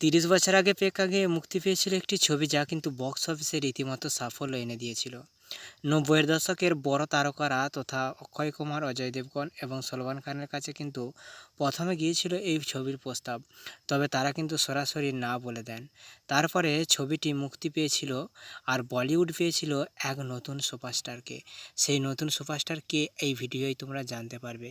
তিরিশ বছর আগে প্রেক্ষাগৃহে মুক্তি পেয়েছিল একটি ছবি যা কিন্তু বক্স অফিসে রীতিমতো সাফল্য এনে দিয়েছিল। নব্বইয়ের দশকের বড় তারকারা তথা অক্ষয় কুমার, অজয় দেবগন এবং সলমান খানের কাছে কিন্তু প্রথমে গিয়েছিল এই ছবির প্রস্তাব। তবে তারা কিন্তু সরাসরি না বলে দেন। তারপরে ছবিটি মুক্তি পেয়েছিল আর বলিউড পেয়েছিল এক নতুন সুপারস্টারকে। সেই নতুন সুপারস্টারকে এই ভিডিওয় তোমরা জানতে পারবে।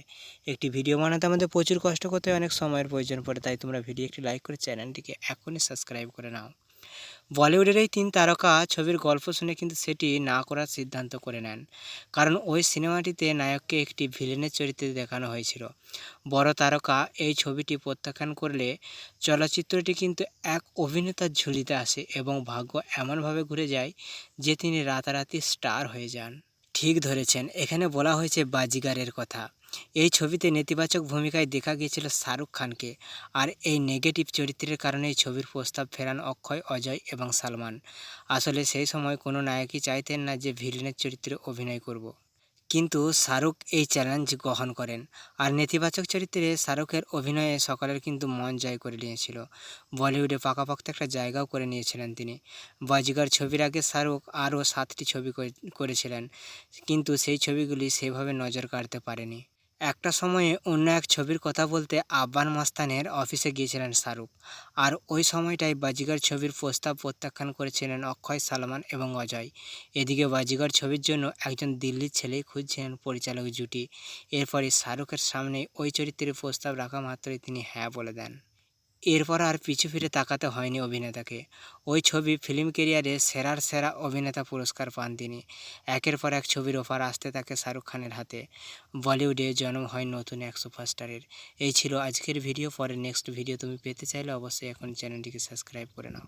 একটি ভিডিও বানাতে আমাদের প্রচুর কষ্ট করতে অনেক সময়ের প্রয়োজন পড়ে, তাই তোমরা ভিডিও একটি লাইক করে চ্যানেলটিকে এখনই সাবস্ক্রাইব করে নাও। বলিউডের এই তিন তারকা ছবির গল্প শুনে কিন্তু সেটি না করার সিদ্ধান্ত করে নেন। কারণ ওই সিনেমাটিতে নায়ককে একটি ভিলেনের চরিত্রে দেখানো হয়েছিল। বড় তারকা এই ছবিটি প্রত্যাখ্যান করলে চলচ্চিত্রটি কিন্তু এক অভিনেতার ঝুলিতে আসে এবং ভাগ্য এমনভাবে ঘুরে যায় যে তিনি রাতারাতি স্টার হয়ে যান। ঠিক ধরেছেন, এখানে বলা হয়েছে বাজিগারের কথা। এই ছবিতে নেতিবাচক ভূমিকায় দেখা গিয়েছিল শাহরুখ খানকে আর এই নেগেটিভ চরিত্রের কারণে এই ছবির প্রস্তাব ফেরান অক্ষয়, অজয় এবং সালমান। আসলে সেই সময় কোনো নায়কই চাইতেন না যে ভিলেনের চরিত্রে অভিনয় করব। কিন্তু শাহরুখ এই চ্যালেঞ্জ গ্রহণ করেন আর নেতিবাচক চরিত্রে শাহরুখের অভিনয়ে সকলের কিন্তু মন জয় করে নিয়েছিল। বলিউডে পাকাপোক্ত একটা জায়গাও করে নিয়েছিলেন তিনি। বাজিগার ছবির আগে শাহরুখ আরও সাতটি ছবি করেছিলেন, কিন্তু সেই ছবিগুলি সেভাবে নজর কাড়তে পারেনি। একটা সময়ে অন্য এক ছবির কথা বলতে আব্বান মাস্তানের অফিসে গিয়েছিলেন শাহরুখ। আর ওই সময়টায় বাজিগার ছবির প্রস্তাব প্রত্যাখ্যান করেছিলেন অক্ষয়, সালমান এবং অজয়। এদিকে বাজিগার ছবির জন্য একজন দিল্লির ছেলেই খুঁজছিলেন পরিচালক জুটি। এরপরে শাহরুখের সামনে ওই চরিত্রের প্রস্তাব রাখা মাত্রই তিনি হ্যাঁ বলে দেন। এরপর আর পিছু ফিরে তাকাতে হয়নি অভিনেতাকে। ওই ছবি ফিল্ম কেরিয়ারে সেরার সেরা অভিনেতা পুরস্কার পান তিনি। একের পর এক ছবির অফার আসতে থাকে শাহরুখ খানের হাতে। বলিউডে জন্ম হয় নতুন এক সুপারস্টারের। এই ছিল আজকের ভিডিও। পরে নেক্সট ভিডিও তুমি পেতে চাইলে অবশ্যই এখন চ্যানেলটিকে সাবস্ক্রাইব করে নাও।